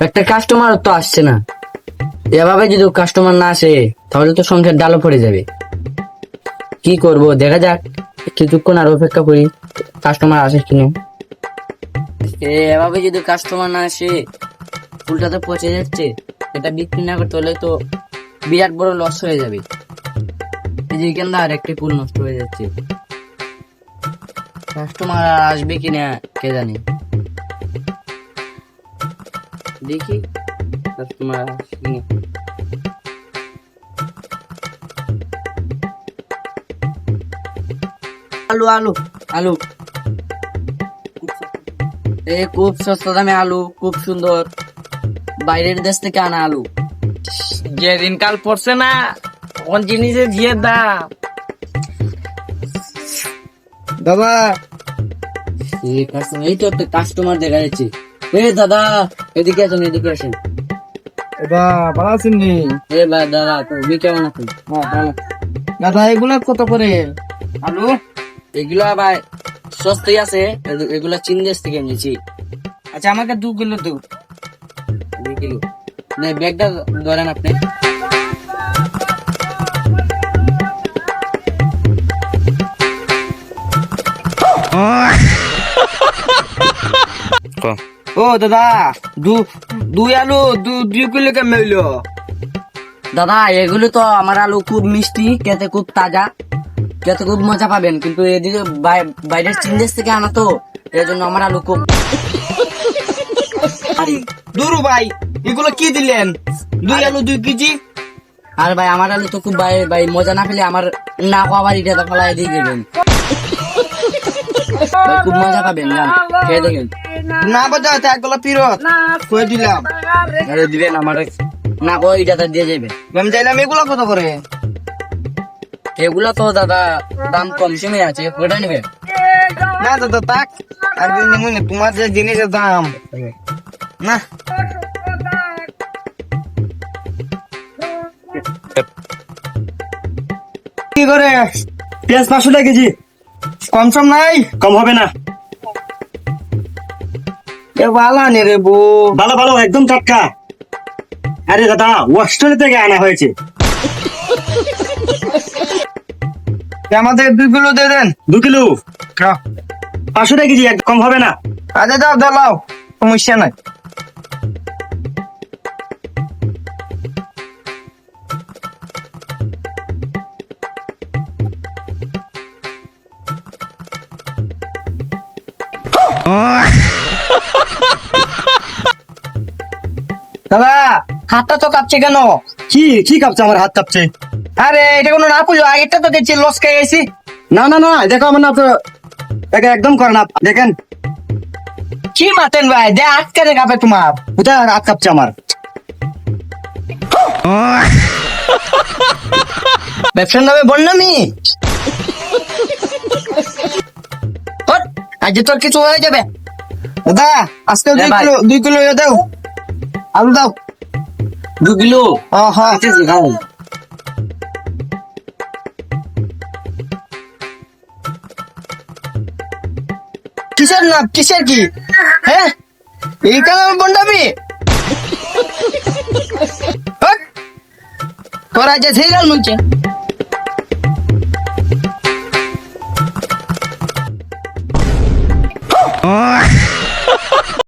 একটা কাস্টমার তো আসছে না। এভাবে যদি কাস্টমার না আসে, তাহলে তো সংখ্যার ডালও পড়ে যাবে। কি করব, দেখা যাক। কিছুক্ষণ আর অপেক্ষা করি কাস্টমার আসে কিনা। এভাবে যদি কাস্টমার না আসে ফুলটা তো পচে যাচ্ছে। এটা বিক্রি না করতে হলে তো বিরাট বড় লস হয়ে যাবে। এখান আর একটি ফুল নষ্ট হয়ে যাচ্ছে। কাস্টমার আর আসবে কিনা, কে জানে। দেখি। কিনা আলু আলু। আলু। এ খুব সস্তা দামে আলু খুব সুন্দর। বাইরের দেশ থেকে আনা আলু। যে দিনকাল পড়ছে না কোন জিনিসের যে দাম। দাদা এই এই তো একটা কাস্টমার দেখা যাচ্ছে। এ দাদা এদিকে আসুন এদিকে আসুন। দাদা ভালো আছেন নি? এ ভাই দাদা তুমি কেমন আছেন হ্যাঁ ভালো। দাদা এগুলা কত করে? আলু? এগুলা ভাই সস্তাই আছে। এগুলা চীন দেশ থেকে এনেছি। আচ্ছা আমাকে দু কিলো দু। কিলো। না ব্যাগটা ধরেন আপনি। ও দাদা দু দুই আলু দু দুই কিলো কেমন হইল? দাদা এগুলো তো আমার আলু খুব মিষ্টি খেতে খুব তাজা খেতে খুব মজা পাবেন কিন্তু এদিকে বাইরের চীন দেশ থেকে আনা তো এই জন্য আমার আলু খুব। দুরু ভাই এগুলো কি দিলেন? দুই আলু দুই কেজি? আর ভাই আমার আলু তো খুব ভাই ভাই মজা না পেলে আমার না খাওয়ার এটা তো ফলাই দিয়ে দেবেন খুব মজা পাবেন জান খেয়ে দেখেন। না বাজা একগুলো ফিরত। কয়ে দিলাম? আরে দিবেন আমার না কো এটা দিয়ে যাবে আমি চাইলাম এগুলো কত করে? এগুলা তো দাদা দাম কম সমে আছে ওটা নেবে। না দাদা তাক। একদিন নেব না, তোমার যে জিনিসের দাম। না। কি করে? পেঁয়াজ পাঁচশো টাকা কেজি। কম সম নাই? কম হবে না। এ বালা নে রে বউ। ভালো ভালো একদম টাটকা। আরে দাদা অস্ট্রেলিয়া থেকে আনা হয়েছে। আমাদের দুই কিলো দিয়ে দেন। দু কিলো? পাঁচশো টাকা কেজি কম হবে না। আচ্ছা দাও দাও। সমস্যা নাই। দাদা হাতটা তো কাঁপছে কেন? কি কি কাঁপছে? আমার হাত কাঁপছে। আরে এটা কোনো না পুজো আগেরটা তো দেখছি লস খেয়ে গেছি। না না না দেখো আমার না তো দেখে একদম করে না। দেখেন। কি মাতেন ভাই? দে আটকে রে কাপে তোমার। কোথায় হাত কাঁপছে আমার। ব্যবসার নামে বললামি হট, আজ তোর কিছু হয়ে যাবে। দাদা আজকে দুই কিলো দুই কিলো ইয়ে দাও। আলু দাও। দু কিলো? হ্যাঁ খাও। কিসের না কিসের কি? হ্যাঁ? এই কালার বন্ডামি হট, তোরা যে সেই গাল Ah!